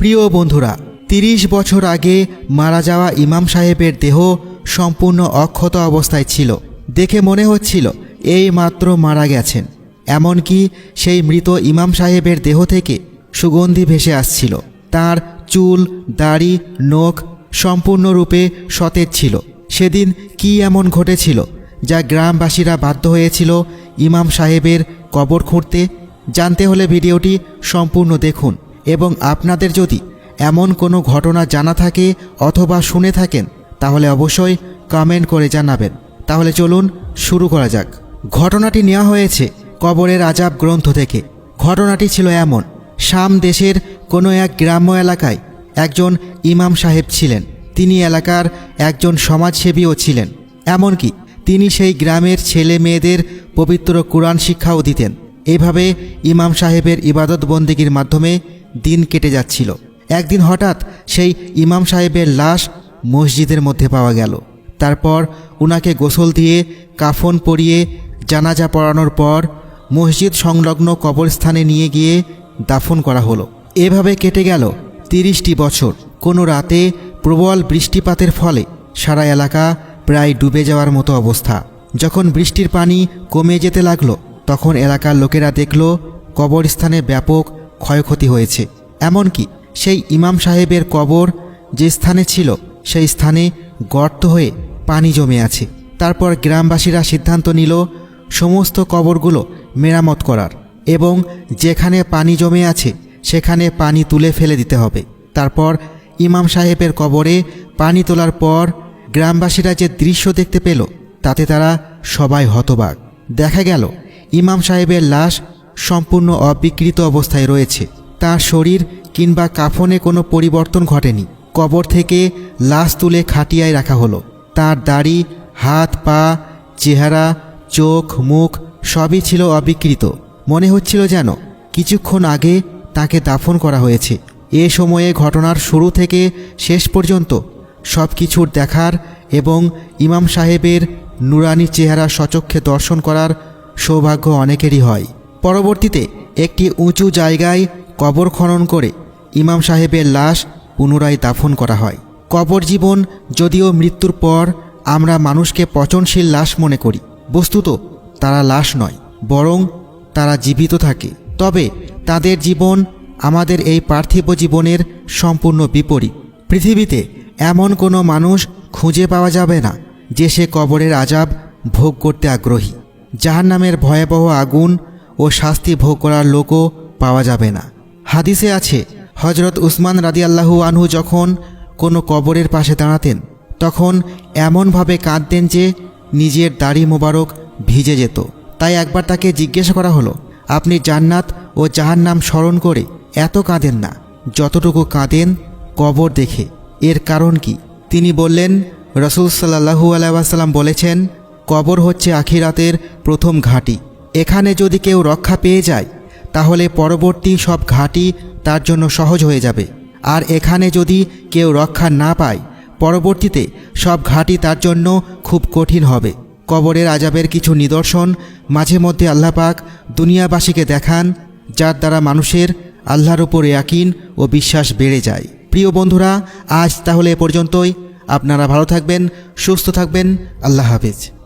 প্রিয় বন্ধুরা, তিরিশ বছর আগে মারা যাওয়া ইমাম সাহেবের দেহ সম্পূর্ণ অক্ষত অবস্থায় ছিল। দেখে মনে হচ্ছিল, এই মাত্র মারা গেছেন। এমনকি সেই মৃত ইমাম সাহেবের দেহ থেকে সুগন্ধি ভেসে আসছিল। তার চুল, দাড়ি, নখ সম্পূর্ণরূপে সতেজ ছিল। সেদিন কি এমন ঘটেছিল, যা গ্রামবাসীরা বাধ্য হয়েছিল ইমাম সাহেবের কবর খুঁড়তে? জানতে হলে ভিডিওটি সম্পূর্ণ দেখুন। এবং আপনাদের যদি এমন কোনো ঘটনা জানা থাকে অথবা শুনে থাকেন, তাহলে অবশ্যই কমেন্ট করে জানাবেন। তাহলে চলুন শুরু করা যাক। ঘটনাটি নেওয়া হয়েছে কবরের আজাব গ্রন্থ থেকে। ঘটনাটি ছিল এমন, শাম দেশের কোনো এক গ্রাম্য এলাকায় একজন ইমাম সাহেব ছিলেন। তিনি এলাকার একজন সমাজসেবীও ছিলেন। এমনকি তিনি সেই গ্রামের ছেলে মেয়েদের পবিত্র কোরআন শিক্ষাও দিতেন। এভাবে ইমাম সাহেবের ইবাদত বন্দিগির মাধ্যমে দিন কেটে যাচ্ছিল। একদিন হঠাৎ সেই ইমাম সাহেবের লাশ মসজিদের মধ্যে পাওয়া গেল। তারপর উনাকে গোসল দিয়ে কাফন পরিয়ে জানাজা পড়ানোর পর মসজিদ সংলগ্ন কবরস্থানে নিয়ে গিয়ে দাফন করা হলো। এভাবে কেটে গেল তিরিশটি বছর। কোনো রাতে প্রবল বৃষ্টিপাতের ফলে সারা এলাকা প্রায় ডুবে যাওয়ার মতো অবস্থা। যখন বৃষ্টির পানি কমে যেতে লাগল, তখন এলাকার লোকেরা দেখল কবরস্থানে ব্যাপক ক্ষয়ক্ষতি হয়েছে। এমনকি সেই ইমাম সাহেবের কবর যে স্থানে ছিল, সেই স্থানে গর্ত হয়ে পানি জমে আছে। তারপর গ্রামবাসীরা সিদ্ধান্ত নিল, সমস্ত কবরগুলো মেরামত করার এবং যেখানে পানি জমে আছে, সেখানে পানি তুলে ফেলে দিতে হবে। তারপর ইমাম সাহেবের কবরে পানি তোলার পর গ্রামবাসীরা যে দৃশ্য দেখতে পেল, তাতে তারা সবাই হতবাক। দেখা গেল, ইমাম সাহেবের লাশ সম্পূর্ণ অবিকৃত অবস্থায় রয়েছে। তার শরীর কিংবা কাফনে কোনো পরিবর্তন ঘটেনি। কবর থেকে লাশ তুলে খাটিয়ায় রাখা হলো। তার দাড়ি, হাত, পা, চেহারা, চোখ, মুখ সবই ছিল অবিকৃত। মনে হচ্ছিল যেন কিছুক্ষণ আগে তাকে দাফন করা হয়েছে। এ সময়ে ঘটনার শুরু থেকে শেষ পর্যন্ত সব কিছুর দেখার এবং ইমাম সাহেবের নুরানি চেহারা সচক্ষে দর্শন করার সৌভাগ্য অনেকেরই হয়। পরবর্তীতে একটি উঁচু জায়গায় কবর খনন করে ইমাম সাহেবের লাশ পুনরায় দাফন করা হয়। কবর জীবন যদিও মৃত্যুর পর আমরা মানুষকে পচনশীল লাশ মনে করি। বস্তুত তারা লাশ নয়, বরং তারা জীবিত থাকে। তবে তাদের জীবন আমাদের এই পার্থিব জীবনের সম্পূর্ণ বিপরীত। পৃথিবীতে এমন কোনো মানুষ খুঁজে পাওয়া যাবে না যে সে কবরের আজাব ভোগ করতে আগ্রহী। জাহান্নামের ভয়াবহ আগুন ও শাস্তি ভোগ করার লোকও পাওয়া যাবে না। হাদিসে আছে হজরত উসমান রাদিয়াল্লাহু আনহু যখন কোনো কবরের পাশে দাঁড়াতেন, তখন এমনভাবে কাঁদতেন যে নিজের দাড়ি মোবারক ভিজে যেত। তাই একবার তাকে জিজ্ঞাসা করা হলো, আপনি জান্নাত ও জাহার জাহান্নাম স্মরণ করে এত কাঁদেন না, যতটুকু কাঁদেন কবর দেখে, এর কারণ কি? তিনি বললেন, রসুল সাল্লাহু আলাইসাল্লাম বলেছেন, কবর হচ্ছে আখিরাতের প্রথম ঘাঁটি। এখানে যদি কেউ রক্ষা পেয়ে যায়, তাহলে পরবর্তী সব ঘাঁটি তার জন্য সহজ হয়ে যাবে। আর এখানে যদি কেউ রক্ষা না পায়, পরবর্তীতে সব ঘাঁটি তার জন্য খুব কঠিন হবে। কবরের আজাবের কিছু নিদর্শন মাঝে মধ্যে আল্লাপাক দুনিয়াবাসীকে দেখান, যার দ্বারা মানুষের আল্লাহর উপর ইয়াকিন ও বিশ্বাস বেড়ে যায়। প্রিয় বন্ধুরা, আজ তাহলে এ পর্যন্তই। আপনারা ভালো থাকবেন, সুস্থ থাকবেন। আল্লাহ হাফিজ।